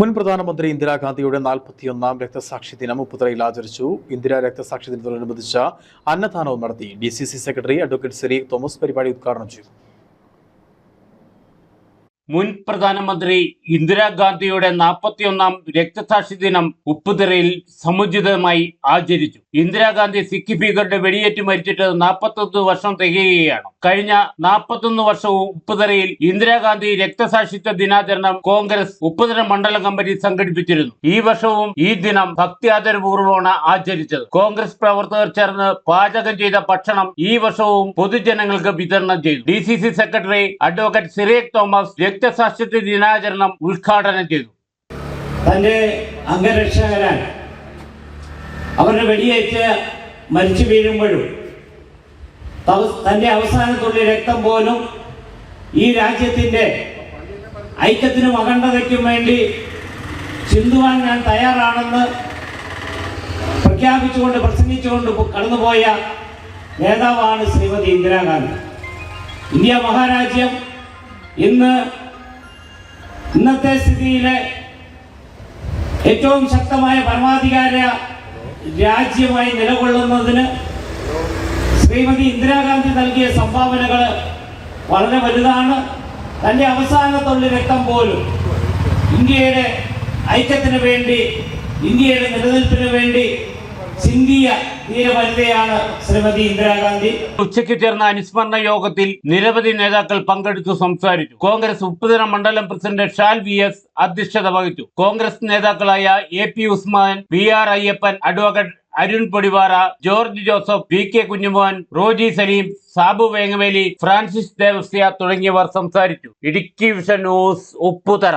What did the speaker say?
മുൻ പ്രധാനമന്ത്രി ഇന്ദിരാഗാന്ധിയുടെ നാൽപ്പത്തിയൊന്നാം രക്തസാക്ഷി ദിനം ഉപ്പുതറയിൽ ആചരിച്ചു. ഇന്ദിരാ രക്തസാക്ഷി ദിനത്തോടനുബന്ധിച്ച അന്നദാനവും നടത്തി. D secretary advocate Sireek Thomas പരിപാടി ഉദ്ഘാടനം ചെയ്തു. മുൻ പ്രധാനമന്ത്രി ഇന്ദിരാഗാന്ധിയുടെ നാൽപ്പത്തിയൊന്നാം രക്തസാക്ഷി ദിനം ഉപ്പുതിറയിൽ സമുചിതമായി ആചരിച്ചു. ഇന്ദിരാഗാന്ധി സിഖ് ഭീകരുടെ വെടിയേറ്റ് മരിച്ചിട്ട് നാൽപ്പത്തൊന്ന് വർഷം തികയുകയാണ്. കഴിഞ്ഞ നാൽപ്പത്തൊന്ന് വർഷവും ഉപ്പുതിറയിൽ ഇന്ദിരാഗാന്ധി രക്തസാക്ഷിത്വ ദിനാചരണം കോൺഗ്രസ് ഉപ്പുതിര മണ്ഡലം കമ്മിറ്റി സംഘടിപ്പിച്ചിരുന്നു. ഈ വർഷവും ഈ ദിനം ഭക്തിയാദരപൂർവമാണ് ആചരിച്ചത്. കോൺഗ്രസ് പ്രവർത്തകർ ചേർന്ന് പാചകം ചെയ്ത ഭക്ഷണം ഈ വർഷവും പൊതുജനങ്ങൾക്ക് വിതരണം ചെയ്തു. D secretary advocate Sirekh Thomas രക്തസാക്ഷിത്വ ദിനാചരണം ഉദ്ഘാടനം ചെയ്തു. തന്റെ അംഗരക്ഷകരാൻ അവരുടെ വെടിയേറ്റ് മരിച്ചു വീഴുമ്പോഴും തന്റെ അവസാനത്തുള്ളിൽ രക്തം പോലും ഈ രാജ്യത്തിന്റെ ഐക്യത്തിനും അഖണ്ഡതയ്ക്കും വേണ്ടി ചിന്തുവാൻ ഞാൻ തയ്യാറാണെന്ന് പ്രഖ്യാപിച്ചുകൊണ്ട് പ്രസംഗിച്ചുകൊണ്ട് കടന്നുപോയ നേതാവാണ് ശ്രീമതി ഇന്ദിരാഗാന്ധി. ഇന്ത്യ മഹാരാജ്യം ഇന്ന് ഇന്നത്തെ സ്ഥിതിയിലെ ഏറ്റവും ശക്തമായ പരമാധികാര രാജ്യമായി നിലകൊള്ളുന്നതിന് ശ്രീമതി ഇന്ദിരാഗാന്ധി നൽകിയ സംഭാവനകൾ വളരെ വലുതാണ്. തന്റെ അവസാനത്തുള്ള രക്തം പോലും ഇന്ത്യയുടെ ഐക്യത്തിന് വേണ്ടി ഇന്ത്യയുടെ നിലനിൽപ്പിന് വേണ്ടി ചിന്തിയ ധീരവനിതയാണ് ശ്രീമതി ഇന്ദിരാഗാന്ധി. ഉച്ചയ്ക്ക് ചേർന്ന അനുസ്മരണ യോഗത്തിൽ നിരവധി നേതാക്കൾ പങ്കെടുത്തു സംസാരിച്ചു. കോൺഗ്രസ് ഉപ്പുതര മണ്ഡലം പ്രസിഡന്റ് ഷാൽ വി എസ് അധ്യക്ഷത വഹിച്ചു. കോൺഗ്രസ് നേതാക്കളായ A P Usman V R Ayyappan advocate Arun Podivara George Joseph V K Kunjumon Roji Saleem Sabu Vengavely Francis Devasya തുടങ്ങിയവർ സംസാരിച്ചു. Idukki vision news Upputhara